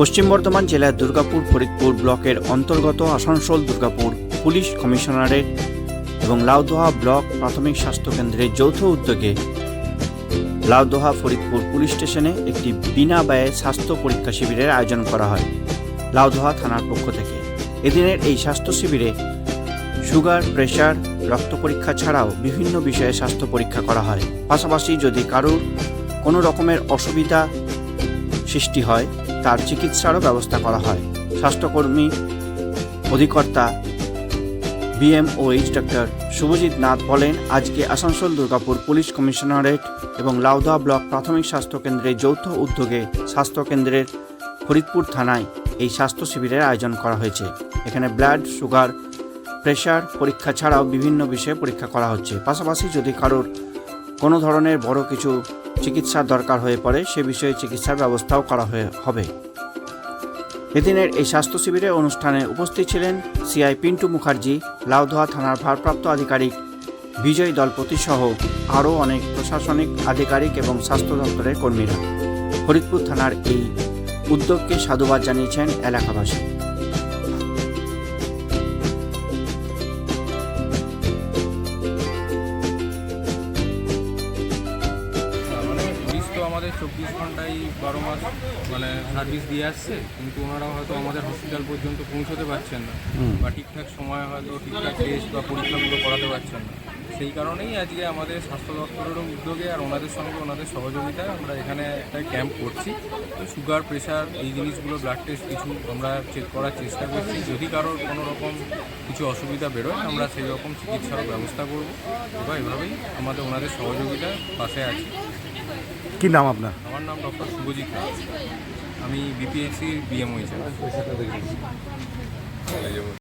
পশ্চিম বর্ধমান জেলার দুর্গাপুর ফরিদপুর ব্লকের অন্তর্গত আসানসোল দুর্গাপুর পুলিশ কমিশনারের এবং লাউদোহা ব্লক প্রাথমিক স্বাস্থ্য কেন্দ্রের যৌথ উদ্যোগে লাউদোহা ফরিদপুর পুলিশ স্টেশনে একটি বিনা ব্যয়ে স্বাস্থ্য পরীক্ষা শিবিরের আয়োজন করা হয় লাউদোহা থানার পক্ষ থেকে। এদিনের এই স্বাস্থ্য শিবিরে সুগার, প্রেশার, রক্ত পরীক্ষা ছাড়াও বিভিন্ন বিষয়ে স্বাস্থ্য পরীক্ষা করা হয়। পাশাপাশি যদি কারোর কোনো রকমের অসুবিধা সৃষ্টি হয় তার চিকিৎসারও ব্যবস্থা করা হয়। স্বাস্থ্যকর্মী অধিকর্তা বিএমওএইচ ডক্টর শুভজিৎ নাথ বলেন, আজকে আসানসোল, দুর্গাপুর পুলিশ কমিশনারেট এবং লাউদা ব্লক প্রাথমিক স্বাস্থ্য কেন্দ্রের যৌথ উদ্যোগে স্বাস্থ্য কেন্দ্রের ফরিদপুর থানায় এই স্বাস্থ্য শিবিরের আয়োজন করা হয়েছে। এখানে ব্লাড, সুগার, প্রেশার পরীক্ষা ছাড়াও বিভিন্ন বিষয়ে পরীক্ষা করা হচ্ছে। পাশাপাশি যদি কারোর কোনো ধরনের বড় কিছু চিকিৎসার দরকার হয়ে পড়ে, সে বিষয়ে চিকিৎসার ব্যবস্থাও করা হয়ে, হবে। এদিনের এই স্বাস্থ্য শিবিরে অনুষ্ঠানে উপস্থিত ছিলেন সিআই পিন্টু মুখার্জি লাউদোহা থানার ভারপ্রাপ্ত আধিকারিক বিজয় দলপতি সহ আরও অনেক প্রশাসনিক আধিকারিক এবং স্বাস্থ্য দপ্তরের কর্মীরা। ফরিদপুর থানার এই উদ্যোগকে সাধুবাদ জানিয়েছেন এলাকাবাসী। আমাদের চব্বিশ ঘন্টাই বারো মাস মানে সার্ভিস দিয়ে আসছে কিন্তু ওনারা হয়তো আমাদের হসপিটাল পর্যন্ত পৌঁছতে পারছেন না বা ঠিকঠাক সময় হয়তো ঠিকঠাক টেস্ট বা পরীক্ষাগুলো করাতে পারছেন না। সেই কারণেই আজকে আমাদের স্বাস্থ্য দপ্তরেরও উদ্যোগে আর ওনাদের সঙ্গে ওনাদের সহযোগিতায় আমরা এখানে একটা ক্যাম্প করছি। তো সুগার প্রেশার এই জিনিসগুলো ব্লাড টেস্ট কিছু আমরা চেক করার চেষ্টা করছি। যদি কারোর কোনো রকম কিছু অসুবিধা বেরোয় আমরা সেই রকম চিকিৎসারও ব্যবস্থা করব। বা এভাবেই আমাদের ওনাদের সহযোগিতা পাশে আছি। কি নাম আপনার? আমার নাম ডক্টর শুভজিৎ আমি বিপিএসসির বিএমও হিসেবে